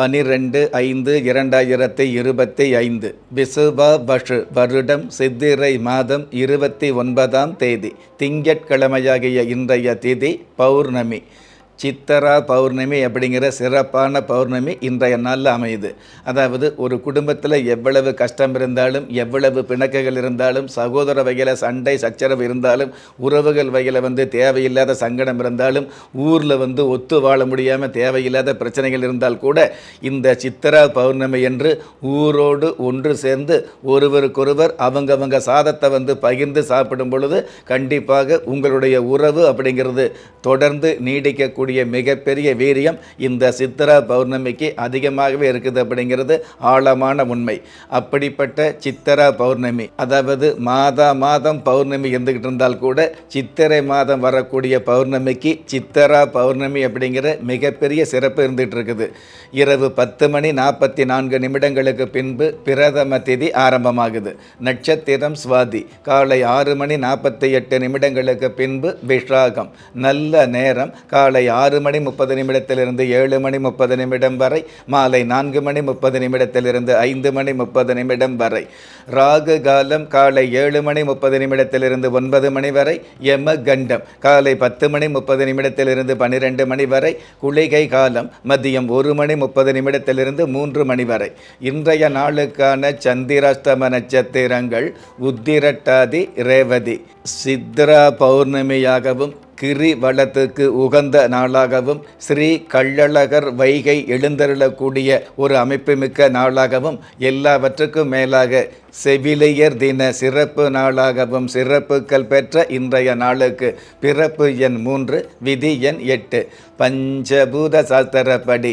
பனிரெண்டு ஐந்து இரண்டாயிரத்தி இருபத்தி ஐந்து விசுவா பஷு வருடம் சித்திரை மாதம் இருபத்தி ஒன்பதாம் தேதி திங்கட்கிழமையாகிய இன்றைய திதி பௌர்ணமி. சித்தரா பௌர்ணமி அப்படிங்கிற சிறப்பான பௌர்ணமி இன்றைய நாளில் அமையுது. அதாவது ஒரு குடும்பத்தில் எவ்வளவு கஷ்டம் இருந்தாலும் எவ்வளவு பிணக்குகள் இருந்தாலும் சகோதர வகையில் சண்டை சச்சரவு இருந்தாலும் உறவுகள் வகையில் வந்து தேவையில்லாத சங்கடம் இருந்தாலும் ஊரில் வந்து ஒத்து வாழ முடியாமல் தேவையில்லாத பிரச்சனைகள் இருந்தால் கூட இந்த சித்தரா பௌர்ணமி என்று ஊரோடு ஒன்று சேர்ந்து ஒருவருக்கொருவர் அவங்கவங்க சாதத்தை வந்து பகிர்ந்து சாப்பிடும் பொழுது கண்டிப்பாக உங்களுடைய உறவு அப்படிங்கிறது தொடர்ந்து நீடிக்கக்கூடிய மிகப்பெரிய வீரியம் இந்த சித்திரா பௌர்ணமிக்கு அதிகமாகவே இருக்குது அப்படிங்கிறது ஆழமான உண்மை. அப்படிப்பட்ட சித்திரா பௌர்ணமி அதாவது மாதா மாதம் பௌர்ணமி இருந்துகிட்டு இருந்தால் கூட சித்திரை மாதம் வரக்கூடிய பௌர்ணமிக்கு சித்திரா பௌர்ணமி அப்படிங்கிற மிகப்பெரிய சிறப்பு இருந்துகிட்டு இருக்குது. இரவு பத்து மணி நாற்பத்தி நான்கு நிமிடங்களுக்கு பின்பு பிரதம திதி ஆரம்பமாகுது. நட்சத்திரம் சுவாதி காலை ஆறு மணி நாற்பத்தி எட்டு நிமிடங்களுக்கு பின்பு விஷாகம். நல்ல நேரம் காலை ஆறு மணி முப்பது நிமிடத்திலிருந்து ஏழு மணி முப்பது நிமிடம் வரை மாலை நான்கு மணி முப்பது நிமிடத்திலிருந்து ஐந்து மணி முப்பது நிமிடம் வரை ராகு காலம் காலை ஏழு மணி முப்பது நிமிடத்திலிருந்து ஒன்பது மணி வரை யம கண்டம் காலை பத்து மணி முப்பது நிமிடத்திலிருந்து பன்னிரெண்டு மணி வரை குளிகை காலம் மதியம் ஒரு மணி முப்பது நிமிடத்திலிருந்து மூன்று மணி வரை. இன்றைய நாளுக்கான சந்திராஷ்டம நட்சத்திரங்கள் உத்திரட்டாதி ரேவதி. சித்ரா பௌர்ணமியாகவும் கிரி வளத்துக்கு உகந்த நாளாகவும் ஸ்ரீ கள்ளழகர் வைகை எழுந்தருளக்கூடிய ஒரு அமைப்புமிக்க நாளாகவும் எல்லாவற்றுக்கும் மேலாக செவிலியர் தின சிறப்பு நாளாகவும் சிறப்புகள் பெற்ற இன்றைய நாளுக்கு பிறப்பு எண் மூன்று விதி எண் எட்டு. பஞ்சபூத சாஸ்திரப்படி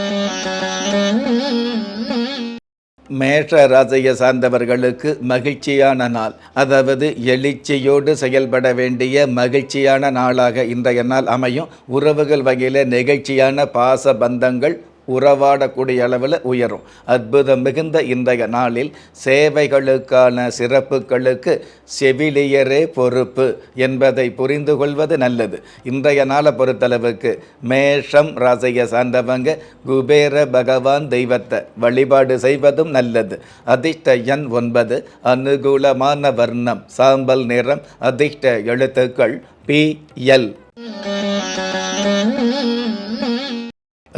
மேஷ ராசியை சார்ந்தவர்களுக்கு மகிழ்ச்சியான நாள். அதாவது எழுச்சியோடு செயல்பட வேண்டிய மகிழ்ச்சியான நாளாக இன்றைய நாள் அமையும். உறவுகள் வகையில் நெகிழ்ச்சியான பாச பந்தங்கள் உறவாடக்கூடிய அளவில் உயரும். அற்புதம் மிகுந்த இன்றைய நாளில் சேவைகளுக்கான சிறப்புகளுக்கு செவிலியரே பொறுப்பு என்பதை புரிந்து கொள்வது நல்லது. இன்றைய நாளை பொறுத்தளவுக்கு மேஷம் ராசியை சார்ந்தவங்க குபேர பகவான் தெய்வத்தை வழிபாடு செய்வதும் நல்லது. அதிர்ஷ்ட எண் ஒன்பது அனுகூலமான வர்ணம் சாம்பல் நிறம் அதிர்ஷ்ட எழுத்துக்கள் பி எல்.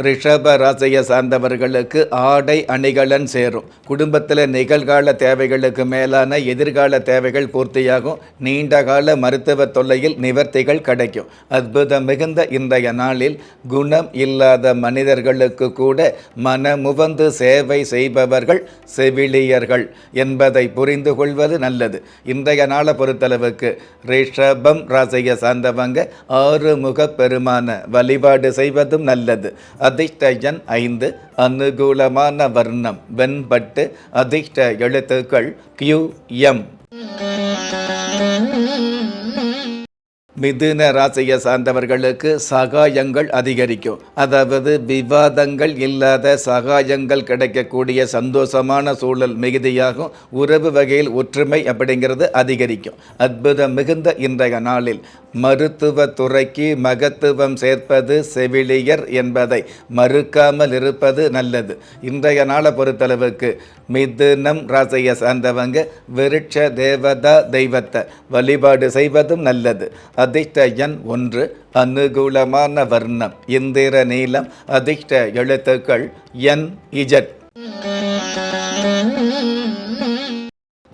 ரிஷப ராசியை சார்ந்தவர்களுக்கு ஆடை அணிகலன் சேரும். குடும்பத்தில் நிகழ்கால தேவைகளுக்கு மேலான எதிர்கால தேவைகள் பூர்த்தியாகும். நீண்ட கால மருத்துவ தொல்லையில் நிவர்த்திகள் கிடைக்கும். அற்புதம் மிகுந்த இன்றைய நாளில் குணம் இல்லாத மனிதர்களுக்கு கூட மனமுவந்து சேவை செய்பவர்கள் செவிலியர்கள் என்பதை புரிந்து கொள்வது நல்லது. இன்றைய நாளை பொறுத்தளவுக்கு ரிஷபம் ராசியை சார்ந்தவங்க ஆறுமுக பெருமான வழிபாடு செய்வதும் நல்லது. அதிர்ஷ்டயன் ஐந்து அனுகூலமான வர்ணம் வெண்பட்டு அதிர்ஷ்ட எழுத்துக்கள் கியூ எம். மிதுன ராசியை சார்ந்தவர்களுக்கு சகாயங்கள் அதிகரிக்கும். அதாவது விவாதங்கள் இல்லாத சகாயங்கள் கிடைக்கக்கூடிய சந்தோஷமான சூழல் மிகுதியாகும். உறவு வகையில் ஒற்றுமை அப்படிங்கிறது அதிகரிக்கும். அற்புதம் மிகுந்த இன்றைய நாளில். மருத்துவ துறைக்கு மகத்துவம் சேர்ப்பது செவிலியர் என்பதை மறுக்காமல் இருப்பது நல்லது. இன்றைய நாளை பொறுத்தளவுக்கு மிதுனம் ராசியை சார்ந்தவங்க விருட்ச தேவதா தெய்வத்தை வழிபாடு செய்வதும் நல்லது. அதிர்ஷ்ட எண் ஒன்று அனுகூலமான வர்ணம் இந்திர நீளம் அதிர்ஷ்ட எழுத்துக்கள் என் இஜட்.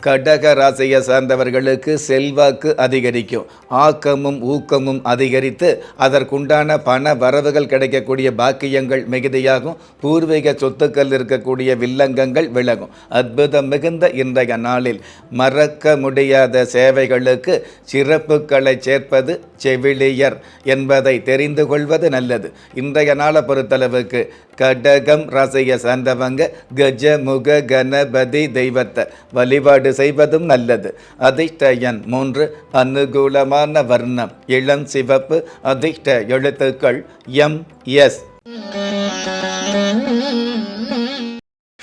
கடக ராசியை சார்ந்தவர்களுக்கு செல்வாக்கு அதிகரிக்கும். ஆக்கமும் ஊக்கமும் அதிகரித்து அதற்குண்டான பண வரவுகள் கிடைக்கக்கூடிய பாக்கியங்கள் மிகுதியாகும். பூர்வீக சொத்துக்கள் இருக்கக்கூடிய வில்லங்கங்கள் விலகும். அற்புதம் மிகுந்த இன்றைய நாளில் மறக்க முடியாத சேவைகளுக்கு சிறப்புகளை சேர்ப்பது செவிலியர் என்பதை தெரிந்து கொள்வது நல்லது. இன்றைய நாளை பொறுத்தளவுக்கு கடகம் ராசியை சார்ந்தவங்க கஜமுக கணபதி தெய்வத்தை வழிபாடு செய்வதும் நல்லது. அதிர்ஷ்டயன் மூன்று அனுகூலமான வர்ணம். இளம் சிவப்பு அதிர்ஷ்ட எழுத்துக்கள் எம் எஸ்.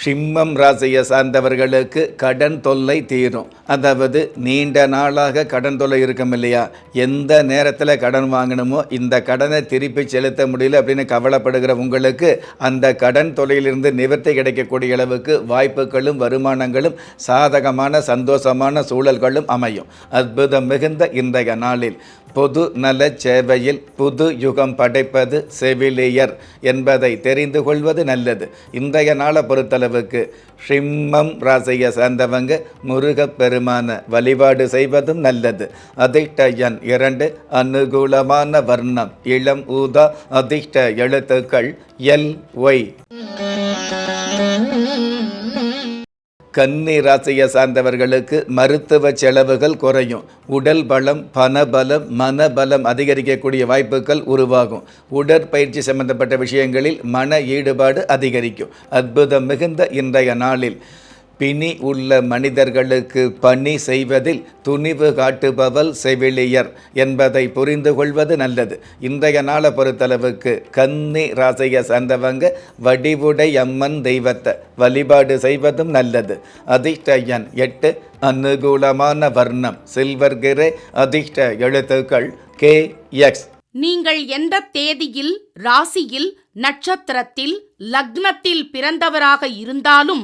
சிம்மம் ராசியை சார்ந்தவர்களுக்கு கடன் தொல்லை தீரும். அதாவது நீண்ட நாளாக கடன் தொல்லை இருக்கும் இல்லையா? எந்த நேரத்தில் கடன் வாங்கணுமோ இந்த கடனை திருப்பி செலுத்த முடியல அப்படின்னு கவலைப்படுகிற உங்களுக்கு அந்த கடன் தொல்லையிலிருந்து நிவர்த்தி கிடைக்கக்கூடிய அளவுக்கு வாய்ப்புகளும் வருமானங்களும் சாதகமான சந்தோஷமான சூழல்களும் அமையும். அற்புதம் மிகுந்த இன்றைய நாளில். பொது நல சேவையில் புது யுகம் படைப்பது செவிலியர் என்பதை தெரிந்து கொள்வது நல்லது. இன்றைய நாளை பொறுத்தளவுக்கு ஷிம்மம் ராசியை சார்ந்தவங்க முருகப்பெருமான வழிபாடு செய்வதும் நல்லது. அதிர்ஷ்ட எண் இரண்டு அனுகூலமான வர்ணம் இளம் ஊதா அதிர்ஷ்ட எழுத்துக்கள் எல் ஒய். கன்னி ராசியை சார்ந்தவர்களுக்கு மருத்துவ செலவுகள் குறையும். உடல் பலம் பணபலம் மனபலம் அதிகரிக்கக்கூடிய வாய்ப்புகள் உருவாகும். உடற்பயிற்சி சம்பந்தப்பட்ட விஷயங்களில் மன ஈடுபாடு அதிகரிக்கும். அற்புதம் மிகுந்த இன்றைய நாளில். பிணி உள்ள மனிதர்களுக்கு பணி செய்வதில் துணிவு காட்டுபவள் செவிலியர் என்பதை புரிந்து கொள்வது நல்லது. இன்றைய நாளை பொறுத்தளவுக்கு கன்னி ராசியை சார்ந்தவங்க வடிவுடை அம்மன் தெய்வத்தை வழிபாடு செய்வதும் நல்லது. அதிர்ஷ்ட எண் எட்டு அனுகூலமான வர்ணம் சில்வர் கிரே அதிர்ஷ்ட எழுத்துக்கள் கே எக்ஸ். நீங்கள் எந்த தேதியில் ராசியில் நட்சத்திரத்தில் லக்னத்தில் பிறந்தவராக இருந்தாலும்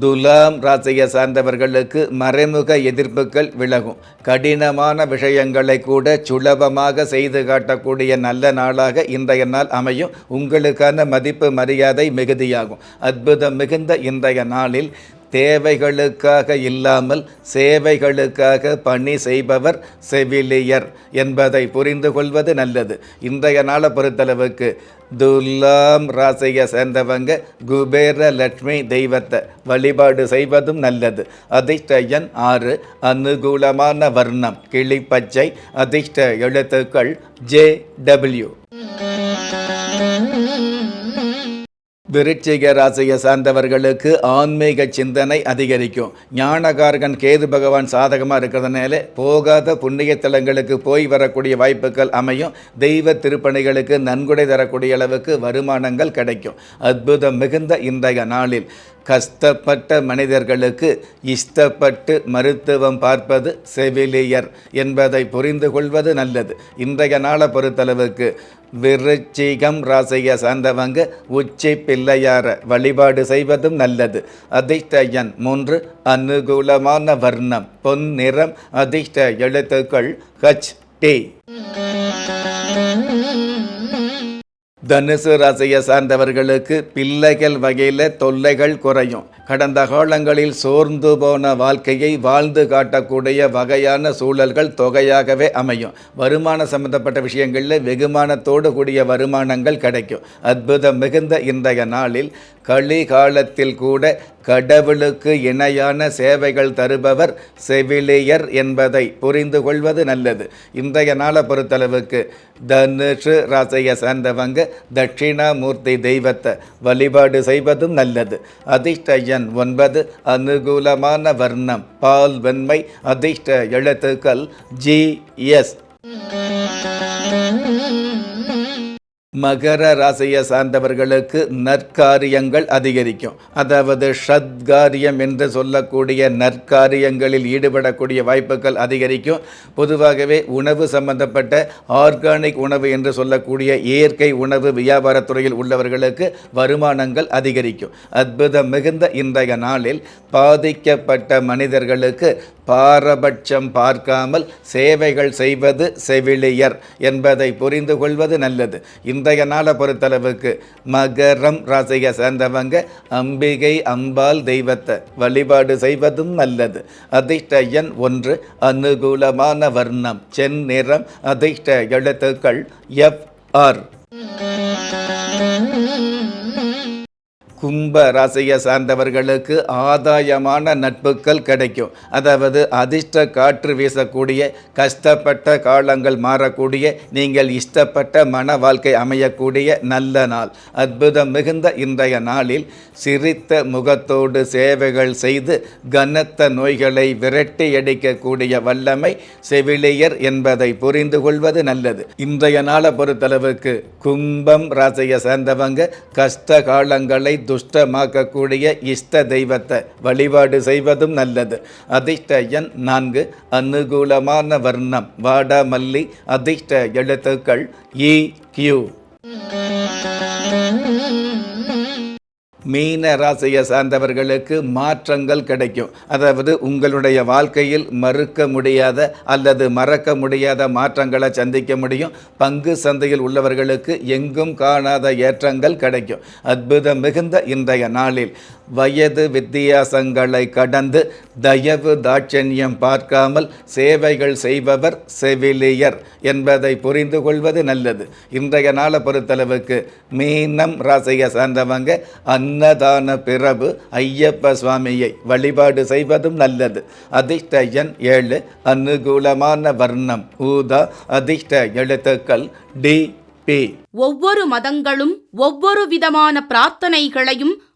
துலாம் ராசியை சார்ந்தவர்களுக்கு மறைமுக எதிர்ப்புகள் விலகும். கடினமான விஷயங்களை கூட சுலபமாக செய்து காட்டக்கூடிய நல்ல நாளாக இன்றைய நாள் அமையும். உங்களுக்கான மதிப்பு மரியாதை மிகுதியாகும். அற்புதம் மிகுந்த இன்றைய நாளில் தேவைகளுக்காக இல்லாமல் சேவைகளுக்காக பணி செய்பவர் செவிலியர் என்பதை புரிந்து கொள்வது நல்லது. இன்றைய நாளை பொறுத்தளவுக்கு துலாம் ராசியை சேர்ந்தவங்க குபேர லட்சுமி தெய்வத்தை வழிபாடு செய்வதும் நல்லது. அதிர்ஷ்ட எண் ஆறு அனுகூலமான வர்ணம் கிளிப்பச்சை அதிர்ஷ்ட எழுத்துக்கள் ஜே டபிள்யூ. விருச்சிக ராசியை சார்ந்தவர்களுக்கு ஆன்மீக சிந்தனை அதிகரிக்கும். ஞானகார்கன் கேது பகவான் சாதகமாக இருக்கிறதுனால போகாத புண்ணிய தலங்களுக்கு போய் வரக்கூடிய வாய்ப்புகள் அமையும். தெய்வ திருப்பணிகளுக்கு நன்கொடை தரக்கூடிய அளவுக்கு வருமானங்கள் கிடைக்கும். அற்புதம் மிகுந்த இன்றைய நாளில். கஷ்டப்பட்ட மனிதர்களுக்கு இஷ்டப்பட்டு மருத்துவம் பார்ப்பது செவிலியர் என்பதை புரிந்து கொள்வது நல்லது. இன்றைய நாளை பொறுத்தளவுக்கு விருச்சிகம் ராசியை சார்ந்தவங்க உச்சி பிள்ளையார வழிபாடு செய்வதும் நல்லது. அதிர்ஷ்ட எண் மூன்று அனுகூலமான வர்ணம் பொன் நிறம் அதிர்ஷ்ட எழுத்துக்கள் ஹச் டி தனுசு ராசியை சார்ந்தவர்களுக்கு பிள்ளைகள் வகையில் தொல்லைகள் குறையும். கடந்த காலங்களில் சோர்ந்து போன வாழ்க்கையை வாழ்ந்து காட்டக்கூடிய வகையான சூழல்கள் தொகையாகவே அமையும். வருமான சம்பந்தப்பட்ட விஷயங்களில் வெகுமானத்தோடு கூடிய வருமானங்கள் கிடைக்கும். அற்புதம் மிகுந்த இன்றைய நாளில் களி காலத்தில் கூட கடவுளுக்கு இணையான சேவைகள் தருபவர் செவிலியர் என்பதை புரிந்து கொள்வது நல்லது. இன்றைய நாளை பொறுத்தளவுக்கு தனுஷு ராசையை சார்ந்தவங்க தட்சிணாமூர்த்தி தெய்வத்தை வழிபாடு செய்வதும் நல்லது. அதிர்ஷ்ட எண் ஒன்பது அனுகூலமான வர்ணம் பால் வெண்மை அதிர்ஷ்ட எழுத்துக்கள் ஜி எஸ். மகர ராசியை சார்ந்தவர்களுக்கு நற்காரியங்கள் அதிகரிக்கும். அதாவது ஷத்காரியம் என்று சொல்லக்கூடிய நற்காரியங்களில் ஈடுபடக்கூடிய வாய்ப்புகள் அதிகரிக்கும். பொதுவாகவே உணவு சம்பந்தப்பட்ட ஆர்கானிக் உணவு என்று சொல்லக்கூடிய இயற்கை உணவு வியாபாரத்துறையில் உள்ளவர்களுக்கு வருமானங்கள் அதிகரிக்கும். அற்புதம் மிகுந்த இன்றைய நாளில் பாதிக்கப்பட்ட மனிதர்களுக்கு பாரபட்சம் பார்க்காமல் சேவைகள் செய்வது செவிலியர் என்பதை புரிந்து கொள்வது நல்லது. இன்றைய நாளை பொறுத்தளவுக்கு மகரம் ராசியை சேர்ந்தவங்க அம்பிகை அம்பாள் தெய்வத்தை வழிபாடு செய்வதும் நல்லது. அதிர்ஷ்ட எண் ஒன்று அனுகூலமான வர்ணம். செந்நிறம் அதிர்ஷ்ட எழுத்துக்கள் எஃப் ஆர். கும்ப ராசியை சார்ந்தவர்களுக்கு ஆதாயமான நட்புகள் கிடைக்கும். அதாவது அதிர்ஷ்ட காற்று வீசக்கூடிய கஷ்டப்பட்ட காலங்கள் மாறக்கூடிய நீங்கள் இஷ்டப்பட்ட மன வாழ்க்கை அமையக்கூடிய நல்ல நாள். அற்புதம் மிகுந்த இன்றைய நாளில் சிரித்த முகத்தோடு சேவைகள் செய்து கனத்த நோய்களை விரட்டி அடிக்கக்கூடிய வல்லமை செவிலியர் என்பதை புரிந்து கொள்வது நல்லது. இன்றைய நாளை பொறுத்தளவுக்கு கும்பம் ராசியை சேர்ந்தவங்க கஷ்ட காலங்களை துஷ்டமாக்கக்கூடிய இஷ்ட தெய்வத்தை வழிபாடு செய்வதும் நல்லது. அதிர்ஷ்ட எண் நான்கு அனுகூலமான வர்ணம். வாடாமல்லி அதிர்ஷ்ட எழுத்துக்கள் இ கியூ. மீன ராசியை சார்ந்தவர்களுக்கு மாற்றங்கள் கிடைக்கும். அதாவது உங்களுடைய வாழ்க்கையில் மறுக்க முடியாத அல்லது மறக்க முடியாத மாற்றங்களை சந்திக்க முடியும். பங்கு சந்தையில் உள்ளவர்களுக்கு எங்கும் காணாத ஏற்றங்கள் கிடைக்கும். அற்புதம் மிகுந்த இன்றைய நாளில். வயது வித்தியாசங்களை கடந்து தயவு தாட்சண்யம் பார்க்காமல் சேவைகள் செய்பவர் செவிலியர் என்பதை புரிந்து கொள்வது நல்லது. இன்றைய நாளை பொறுத்தளவுக்கு மீனம் ராசியை சார்ந்தவங்க அன்னதான பிறகு ஐயப்ப சுவாமியை வழிபாடு செய்வதும் நல்லது. அதிர்ஷ்ட எண் ஏழு அனுகூலமான வர்ணம் ஊதா அதிர்ஷ்ட எழுத்துக்கள் டி பி. ஒவ்வொரு மதங்களும் ஒவ்வொரு விதமான பிரார்த்தனைகளையும்